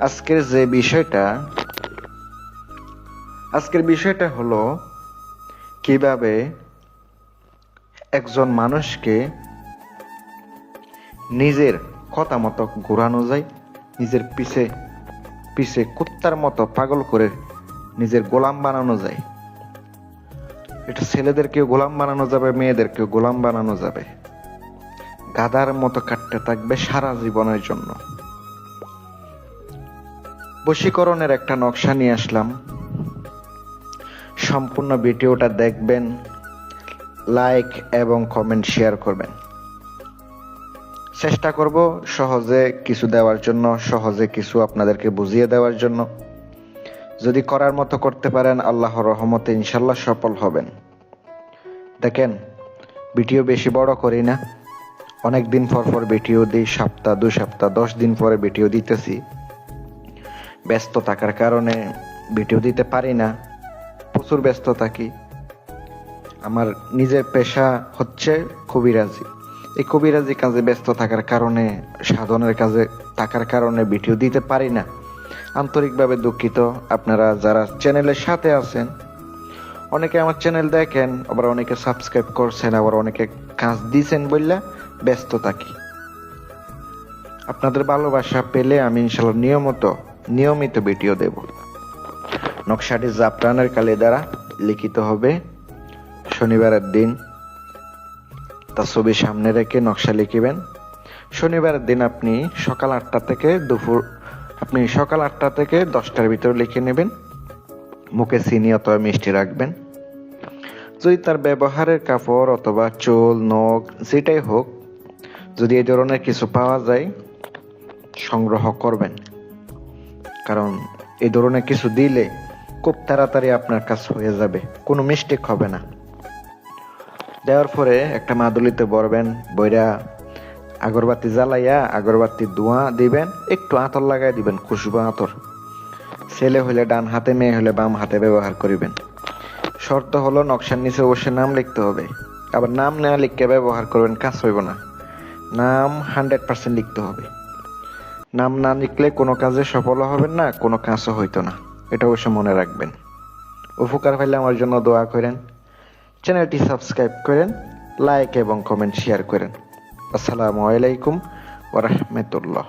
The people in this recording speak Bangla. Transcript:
আজকের যে বিষয়টা, আজকের বিষয়টা হলো কীভাবে একজন মানুষকে নিজের কথা মতো ঘোরানো যায়, নিজের পিছে পিছে কুত্তার মতো পাগল করে নিজের গোলাম বানানো যায়। এটা ছেলেদেরকেও গোলাম বানানো যাবে, মেয়েদেরকেও গোলাম বানানো যাবে। গাদার মতো কাটতে থাকবে সারা জীবনের জন্য। বশীকরণের একটা নকশা নিয়ে আসলাম। সম্পূর্ণ ভিডিওটা দেখবেন, লাইক এবং কমেন্ট শেয়ার করবেন। চেষ্টা করব সহজে কিছু দেওয়ার জন্য, সহজে কিছু আপনাদেরকে বুঝিয়ে দেওয়ার জন্য। যদি করার মতো করতে পারেন, আল্লাহর রহমতে ইনশাল্লাহ সফল হবেন। দেখেন, ভিডিও বেশি বড় করি না। অনেক দিন পর পর ভিডিও দিই, সপ্তাহ, দু সপ্তাহ, দশ দিন পরে ভিডিও দিতেছি। ব্যস্ত থাকার কারণে ভিডিও দিতে পারি না। প্রচুর ব্যস্ত থাকি আমার নিজের পেশা হচ্ছে কবিরাজি। এই কবিরাজি কাজে ব্যস্ত থাকার কারণে, সাধনের কাজে থাকার কারণে ভিডিও দিতে পারি না। আন্তরিকভাবে দুঃখিত আপনারা যারা চ্যানেলের সাথে আছেন। অনেকে আমার চ্যানেল দেখেন, আবার অনেকে সাবস্ক্রাইব করছেন, আবার অনেকে কাজ দিছেন বললে ব্যস্ত থাকি আপনাদের ভালোবাসা পেলে আমি ইনশাল্লাহ নিয়মিত নিয়মিত ভিডিও দেব। নকশাটি জাফরানের কালি দ্বারা লিখিত হবে। শনিবারের দিন তার ছবি সামনে রেখে নকশা লিখিবেন। শনিবারের দিন আপনি সকাল আটটা থেকে দুপুর আপনি সকাল আটটা থেকে দশটার ভিতরে লিখে নেবেন। মুখে চিনি অথবা মিষ্টি রাখবেন। যদি তার ব্যবহারের কাপড় অথবা চুল, নখ যেটাই হোক, যদি এই ধরনের কিছু পাওয়া যায়, সংগ্রহ করবেন। কারণ এই ধরনের কিছু দিলে খুব তাড়াতাড়ি আপনার কাজ হয়ে যাবে। কোনো মিস্টেক হবে না। দেওয়ার পরে একটা মাদুলিতে বরবেন বইরা আগরবাতি জ্বালাইয়া আগরবাতি ধোঁয়া দিবেন, একটু আতর লাগাই দিবেন, খুশবু আতর। ছেলে হলে ডান হাতে, মেয়ে হলে বাম হাতে ব্যবহার করিবেন। শর্ত হলো নকশার নিচে অবশ্যই নাম লিখতে হবে। আবার নাম না লিখে ব্যবহার করবেন, কাজ হইব না। নাম হান্ড্রেড পার্সেন্ট লিখতে হবে। নাম না লিখলে কোনো কাজে সফল হবেন না, কোনো কাজও হইতো না। এটা অবশ্য মনে রাখবেন। উপকার পাইলে আমার জন্য দোয়া করেন। চ্যানেলটি সাবস্ক্রাইব করেন, লাইক এবং কমেন্ট শেয়ার করেন। আসসালামু আলাইকুম ওরহমতুল্লাহ